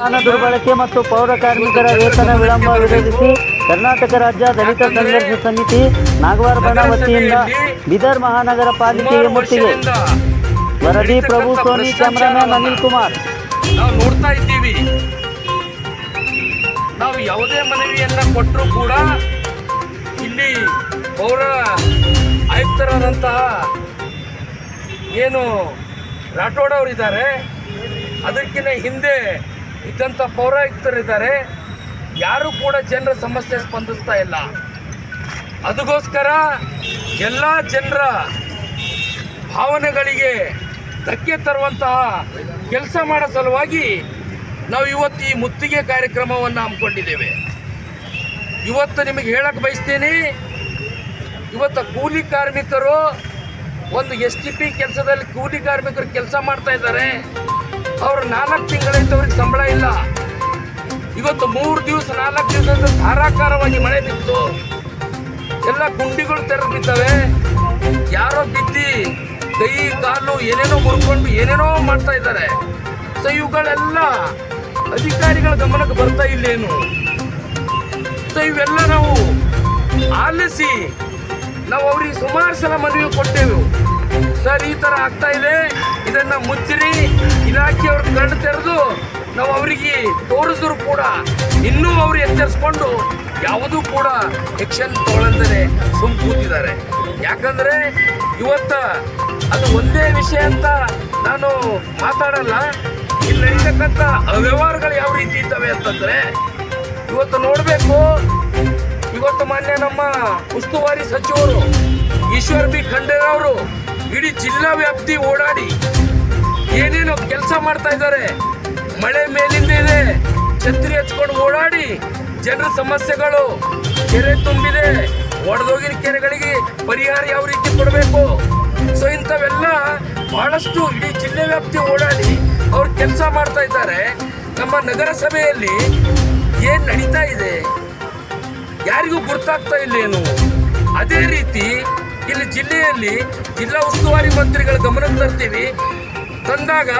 ಹಣ ದುರ್ಬಳಕೆ ಮತ್ತು ಪೌರ ಕಾರ್ಮಿಕರ ವೇತನ ವಿಳಂಬ ವಿರೋಧಿಸಿ ಕರ್ನಾಟಕ ರಾಜ್ಯ ದಲಿತ ಸಂಘರ್ಷ ಸಮಿತಿ ನಾಗವಾರ ಬಣ ವತಿಯಿಂದ ಬೀದರ್ ಮಹಾನಗರ ಪಾಲಿಕೆಗೆ ಮುತ್ತಿಗೆ. ವರದಿ ಪ್ರಭು ಸೋನಿ ಕ್ಯಾಮರಾಮ್ಯಾನ್ ಅನಿಲ್ ಕುಮಾರ್. ನಾವು ನೋಡ್ತಾ ಇದ್ದೀವಿ. ನಾವು ಯಾವುದೇ ಮನವಿಯನ್ನ ಕೊಟ್ಟರೂ ಕೂಡ ಇಲ್ಲಿ ಪೌರ ಆಯುಕ್ತರಾದಂತಹ ಏನು ರಾಠೋಡ್ ಅವರಿದ್ದಾರೆ, ಅದಕ್ಕಿಂತ ಹಿಂದೆ ಇದ್ದಂಥ ಪೌರಾಯುಕ್ತರಿದ್ದಾರೆ. ಯಾರು ಕೂಡ ಜನರ ಸಮಸ್ಯೆ ಸ್ಪಂದಿಸ್ತಾ ಇಲ್ಲ. ಅದಕ್ಕೋಸ್ಕರ ಎಲ್ಲ ಜನರ ಭಾವನೆಗಳಿಗೆ ಧಕ್ಕೆ ತರುವಂತಹ ಕೆಲಸ ಮಾಡೋ ಸಲುವಾಗಿ ನಾವು ಇವತ್ತು ಈ ಮುತ್ತಿಗೆ ಕಾರ್ಯಕ್ರಮವನ್ನು ಹಮ್ಮಿಕೊಂಡಿದ್ದೇವೆ. ಇವತ್ತು ನಿಮಗೆ ಹೇಳಕ್ಕೆ ಬಯಸ್ತೀನಿ, ಇವತ್ತು ಕೂಲಿ ಕಾರ್ಮಿಕರು ಒಂದು ಎಸ್ ಟಿ ಪಿ ಕೆಲಸದಲ್ಲಿ ಕೂಲಿ ಕಾರ್ಮಿಕರು ಕೆಲಸ ಮಾಡ್ತಾ ಇದ್ದಾರೆ. ಅವರು ನಾಲ್ಕು ಇಲ್ಲ ಇವತ್ತು ಮೂರು ದಿವಸ, ನಾಲ್ಕು ದಿವಸದಿಂದ ಧಾರಾಕಾರವಾಗಿ ಮಳೆ ಬಿತ್ತು. ಎಲ್ಲ ಗುಂಡಿಗಳು ತೆರ ಬಿದ್ದಾವೆ. ಯಾರೋ ಬಿದ್ದಿ, ಕೈ, ಕಾಲು ಏನೇನೋ ಮುರ್ಕೊಂಡು ಏನೇನೋ ಮಾಡ್ತಾ ಇದ್ದಾರೆ. ಸೊ ಇವುಗಳೆಲ್ಲ ಅಧಿಕಾರಿಗಳ ಗಮನಕ್ಕೆ ಬರ್ತಾ ಇಲ್ಲೇನು? ಸೊ ಇವೆಲ್ಲ ನಾವು ಆಲಿಸಿ, ನಾವು ಅವ್ರಿಗೆ ಸುಮಾರು ಸಲ ಮನವಿ ಕೊಟ್ಟೆವು. ಸರ್ ಈ ಥರ ಆಗ್ತಾ ಇದೆ. ಇದನ್ನು ಮುಚ್ಚಿರಿ. ಇಲಾಖೆಯವ್ರ ಕಣ್ಣು ತೆರೆದು ನಾವು ಅವರಿಗೆ ತೋರಿಸಿದ್ರು ಕೂಡ, ಇನ್ನೂ ಅವರು ಎಚ್ಚರಿಸ್ಕೊಂಡು ಯಾವುದೂ ಕೂಡ ಎಕ್ಷನ್ ತಗೊಳ್ಳಂದರೆ ಸುಮ್ ಕೂತಿದ್ದಾರೆ. ಯಾಕಂದ್ರೆ ಇವತ್ತ ಅದು ಒಂದೇ ವಿಷಯ ಅಂತ ನಾನು ಮಾತಾಡಲ್ಲ. ಇಲ್ಲಿ ನಡೀತಕ್ಕಂಥ ಅವ್ಯವಹಾರಗಳು ಯಾವ ರೀತಿ ಇದ್ದಾವೆ ಅಂತಂದ್ರೆ, ಇವತ್ತು ನೋಡಬೇಕು, ಇವತ್ತು ಮಾನ್ಯ ನಮ್ಮ ಉಸ್ತುವಾರಿ ಸಚಿವರು ಈಶ್ವರ್ ಬಿ ಖಂಡೇರವರು ಇಡೀ ಜಿಲ್ಲಾ ವ್ಯಾಪ್ತಿ ಓಡಾಡಿ ಏನೇನೋ ಕೆಲಸ ಮಾಡ್ತಾ ಇದ್ದಾರೆ. ಮಳೆ ಮೇಲಿಂದ ಇದೆ ಛತ್ರಿ ಹಚ್ಕೊಂಡು ಓಡಾಡಿ ಜನರ ಸಮಸ್ಯೆಗಳು ಕೆರೆ ತುಂಬಿದೆ. ಒಡೆದೋಗಿನ ಕೆರೆಗಳಿಗೆ ಪರಿಹಾರ ಯಾವ ರೀತಿ ಕೊಡಬೇಕು? ಸೊ ಇಂಥವೆಲ್ಲ ಬಹಳಷ್ಟು ಇಡೀ ಜಿಲ್ಲೆ ವ್ಯಾಪ್ತಿ ಓಡಾಡಿ ಅವ್ರು ಕೆಲಸ ಮಾಡ್ತಾ ಇದ್ದಾರೆ. ನಮ್ಮ ನಗರಸಭೆಯಲ್ಲಿ ಏನು ನಡೀತಾ ಇದೆ? ಯಾರಿಗೂ ಗೊತ್ತಾಗ್ತಾ ಇಲ್ಲೇನು? ಅದೇ ರೀತಿ ಇಲ್ಲಿ ಜಿಲ್ಲೆಯಲ್ಲಿ ಜಿಲ್ಲಾ ಉಸ್ತುವಾರಿ ಮಂತ್ರಿಗಳ ಗಮನಕ್ಕೆ ತರ್ತೀವಿ. ತಂದಾಗ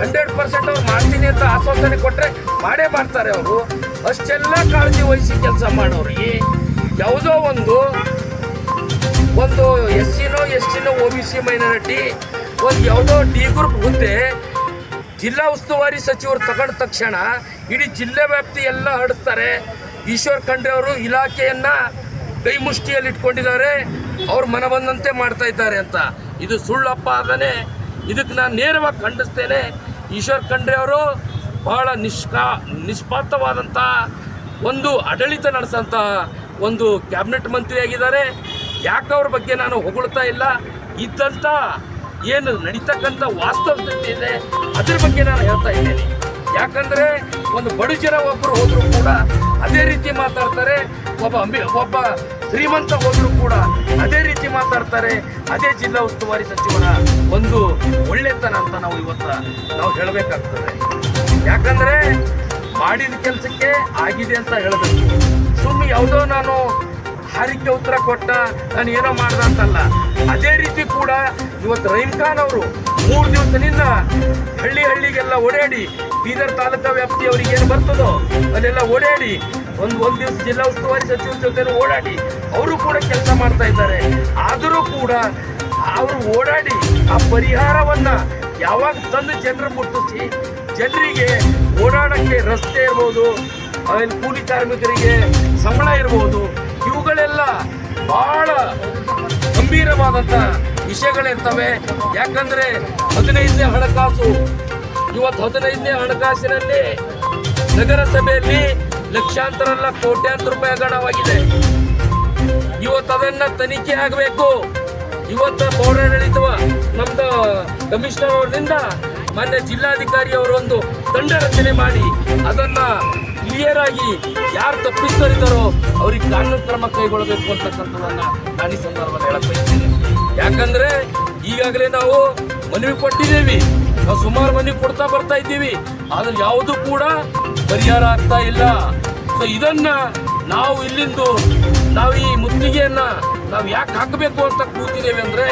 ಹಂಡ್ರೆಡ್ ಪರ್ಸೆಂಟ್ ಅವ್ರು ಮಾಡ್ತೀನಿ ಅಂತ ಆಶ್ವಾಸನೆ ಕೊಟ್ಟರೆ ಮಾಡೇ ಮಾಡ್ತಾರೆ ಅವರು. ಅಷ್ಟೆಲ್ಲ ಕಾಳಜಿ ವಹಿಸಿ ಕೆಲಸ ಮಾಡೋರಿಗೆ ಯಾವುದೋ ಒಂದು ಒಂದು ಎಸ್ ಸಿನೋ ಎಸ್ ಟಿನೋ ಒ ಬಿ ಸಿ ಮೈನಾರಿಟಿ, ಒಂದು ಯಾವುದೋ ಡಿ ಗ್ರೂಪ್ ಮುಂದೆ ಜಿಲ್ಲಾ ಉಸ್ತುವಾರಿ ಸಚಿವರು ತಗೊಂಡ ತಕ್ಷಣ ಇಡೀ ಜಿಲ್ಲೆ ವ್ಯಾಪ್ತಿ ಎಲ್ಲ ಹಡಿಸ್ತಾರೆ ಈಶ್ವರ್ ಖಂಡ್ರೆ ಅವರು ಇಲಾಖೆಯನ್ನು ಕೈ ಮುಷ್ಟಿಯಲ್ಲಿ ಇಟ್ಕೊಂಡಿದ್ದಾರೆ. ಅವ್ರು ಮನ ಬಂದಂತೆ ಮಾಡ್ತಾ ಇದ್ದಾರೆ ಅಂತ. ಇದು ಸುಳ್ಳಪ್ಪ ಆಗನೆ ಇದಕ್ಕೆ ನಾನು ನೇರವಾಗಿ ಖಂಡಿಸ್ತೇನೆ. ಈಶ್ವರ್ ಖಂಡ್ರೆ ಅವರು ಬಹಳ ನಿಷ್ಕಾ, ನಿಷ್ಪಾತವಾದಂಥ ಒಂದು ಆಡಳಿತ ನಡೆಸಂತ ಒಂದು ಕ್ಯಾಬಿನೆಟ್ ಮಂತ್ರಿ ಆಗಿದ್ದಾರೆ ಯಾಕೆ ಅವ್ರ ಬಗ್ಗೆ ನಾನು ಹೊಗಳ್ತಾ ಇಲ್ಲ? ಇದ್ದಂಥ ಏನು ನಡೀತಕ್ಕಂಥ ಸ್ಥಿತಿ ಇದೆ, ಅದ್ರ ಬಗ್ಗೆ ನಾನು ಹೇಳ್ತಾ ಇದ್ದೇನೆ. ಯಾಕಂದ್ರೆ ಒಂದು ಬಡಜನ ಒಬ್ಬರು ಹೋದರೂ ಕೂಡ ಅದೇ ರೀತಿ ಮಾತಾಡ್ತಾರೆ. ಒಬ್ಬ ಅಂಬಿ, ಒಬ್ಬ ಶ್ರೀಮಂತ ಹೋದ್ರು ಕೂಡ ಅದೇ ರೀತಿ ಮಾತಾಡ್ತಾರೆ, ಅದೇ ಜಿಲ್ಲಾ ಉಸ್ತುವಾರಿ ಸಚಿವರ ಒಂದು ಒಳ್ಳೆತನ ಅಂತ ನಾವು ಇವತ್ತು ನಾವು ಹೇಳಬೇಕಾಗ್ತದೆ. ಯಾಕಂದ್ರೆ ಮಾಡಿದ ಕೆಲಸಕ್ಕೆ ಆಗಿದೆ ಅಂತ ಹೇಳಬೇಕು. ಸುಮ್ಮನೆ ಯಾವುದೋ ನಾನು ಹಾರಿಕೆ ಉತ್ತರ ಕೊಟ್ಟ, ನಾನು ಏನೋ ಮಾಡ್ದ ಅಂತಲ್ಲ. ಅದೇ ರೀತಿ ಕೂಡ ಇವತ್ತು ರಹೀಮ್ ಖಾನ್ ಅವರು ಮೂರು ದಿವಸದಿಂದ ಹಳ್ಳಿ ಹಳ್ಳಿಗೆಲ್ಲ ಓಡಾಡಿ, ಬೀದರ್ ತಾಲೂಕಾ ವ್ಯಾಪ್ತಿಯವರಿಗೆ ಏನು ಬರ್ತದೋ ಅದೆಲ್ಲ ಓಡಾಡಿ, ಒಂದು ಒಂದು ದಿವಸ ಜಿಲ್ಲಾ ಉಸ್ತುವಾರಿ ಸಚಿವರ ಜೊತೆ ಓಡಾಡಿ ಅವರು ಕೂಡ ಕೆಲಸ ಮಾಡ್ತಾ ಇದ್ದಾರೆ. ಆದರೂ ಕೂಡ ಅವರು ಓಡಾಡಿ ಆ ಪರಿಹಾರವನ್ನ ಯಾವಾಗ ತಂದು ಜನರು ಮುಟ್ಟಿಸಿ ಜನರಿಗೆ ಓಡಾಡಕ್ಕೆ ರಸ್ತೆ ಇರ್ಬೋದು, ಆಮೇಲೆ ಕೂಲಿ ಕಾರ್ಮಿಕರಿಗೆ ಸಂಬಳ ಇರ್ಬೋದು, ಇವುಗಳೆಲ್ಲ ಬಹಳ ಗಂಭೀರವಾದಂಥ ವಿಷಯಗಳಿರ್ತವೆ. ಯಾಕಂದರೆ ಹದಿನೈದನೇ ಹಣಕಾಸು, ಇವತ್ತು ಹದಿನೈದನೇ ಹಣಕಾಸಿನಲ್ಲಿ ನಗರಸಭೆಯಲ್ಲಿ ಲಕ್ಷಾಂತರ ಅಲ್ಲ ಕೋಟ್ಯಾಂತರ ರೂಪಾಯಿ ಹಗರಣವಾಗಿದೆ. ಇವತ್ತು ಅದನ್ನ ತನಿಖೆ ಆಗಬೇಕು. ಇವತ್ತು ಪೌರಾಡಳಿತವ ನಮ್ದು ಕಮಿಷನರ್ ಅವರಿಂದ ಮಾನ್ಯ ಜಿಲ್ಲಾಧಿಕಾರಿ ಅವರು ಒಂದು ತಂಡ ರಚನೆ ಮಾಡಿ ಅದನ್ನ ಕ್ಲಿಯರ್ ಆಗಿ ಯಾರು ತಪ್ಪಿಸ್ತರಿದ್ದಾರೋ ಅವ್ರಿಗೆ ಕಾನೂನು ಕ್ರಮ ಕೈಗೊಳ್ಳಬೇಕು ಅಂತಕ್ಕಂಥದ್ದನ್ನು ನಾನು ಈ ಸಂದರ್ಭದಲ್ಲಿ ಹೇಳಕ್ ಬಯಸ್ತೇನೆ. ಯಾಕಂದ್ರೆ ಈಗಾಗಲೇ ನಾವು ಮನವಿ ಕೊಟ್ಟಿದ್ದೀವಿ. ನಾವು ಸುಮಾರು ಮನವಿ ಕೊಡ್ತಾ ಬರ್ತಾ ಇದ್ದೀವಿ. ಆದ್ರೆ ಯಾವುದು ಕೂಡ ಪರಿಹಾರ ಆಗ್ತಾ ಇಲ್ಲ. ಸೊ ಇದನ್ನ ನಾವು ಇಲ್ಲಿಂದು ನಾವು ಈ ಮುತ್ತಿಗೆಯನ್ನ ನಾವು ಯಾಕೆ ಹಾಕಬೇಕು ಅಂತ ಕೂತಿದ್ದೇವೆ ಅಂದ್ರೆ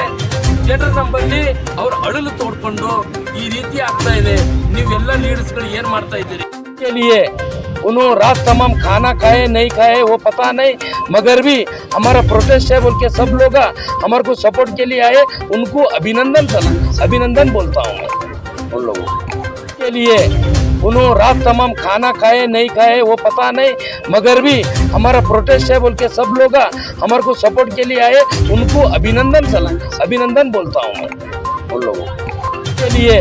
ಜನರು ನಮ್ಮಲ್ಲಿ ಅವ್ರ ಅಳಲು ತೋಡ್ಕೊಂಡು ಈ ರೀತಿ ಆಗ್ತಾ ಇದೆ ನೀವೆಲ್ಲ ಲೀಡರ್ಸ್ಗಳು ಏನ್ ಮಾಡ್ತಾ ಇದ್ದೀರಿ के लिए उन्होंने रात तमाम खाना खाए नहीं खाए वो पता नहीं मगर भी हमारा प्रोटेस्ट है बोल के सब लोग हमारे को सपोर्ट के लिए आए उनको अभिनंदन सला अभिनंदन बोलता हूँ मैं उन लोगों को। के लिए उन्होंने रात तमाम खाना खाए, नहीं खाए, वो पता नहीं। मगर भी हमारा प्रोटेस्ट है बोल के सब लोग हमारे को सपोर्ट के लिए आए उनको अभिनंदन सला अभिनंदन बोलता हूँ मैं। उन लोगों के। लिए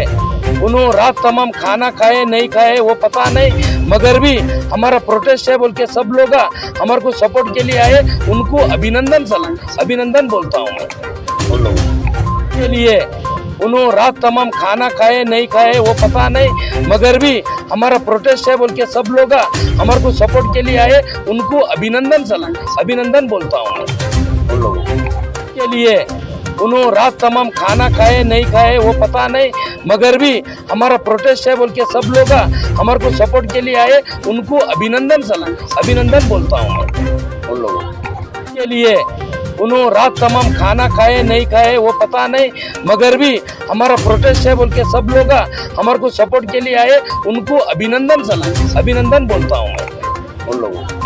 उन्होंने रात तमाम खाना खाए, नहीं खाए, वो पता नहीं। मगर भी हमारा प्रोटेस्ट है बोल के सब लोग हमारे को सपोर्ट के लिए आए, उनको अभिनंदन सला अभिनंदन बोलता हूँ मैं। उन लोगों के लिए उन्होंने रात तमाम खाना खाए नहीं खाए वो पता नहीं। मगर भी हमारा प्रोटेस्ट है बोल के सब लोग हमारे को सपोर्ट के लिए आए उनको अभिनंदन सला अभिनंदन बोलता हूँ। उन लोगों के लिए उन्होंने रात तमाम खाना खाए नहीं खाए वो पता नहीं। मगर भी हमारा प्रोटेस्ट है बोल के सब लोग हमारे को सपोर्ट के लिए आए उनको अभिनंदन सला अभिनंदन बोलता हूँ। उन लोगों के लिए उन्होंने रात तमाम खाना खाए, नहीं खाए, वो पता नहीं मगर भी हमारा प्रोटेस्ट है बोल के सब लोग हमारे को सपोर्ट के लिए आए, उनको अभिनंदन सला अभिनंदन बोलता हूँ मैं उन लोगों को।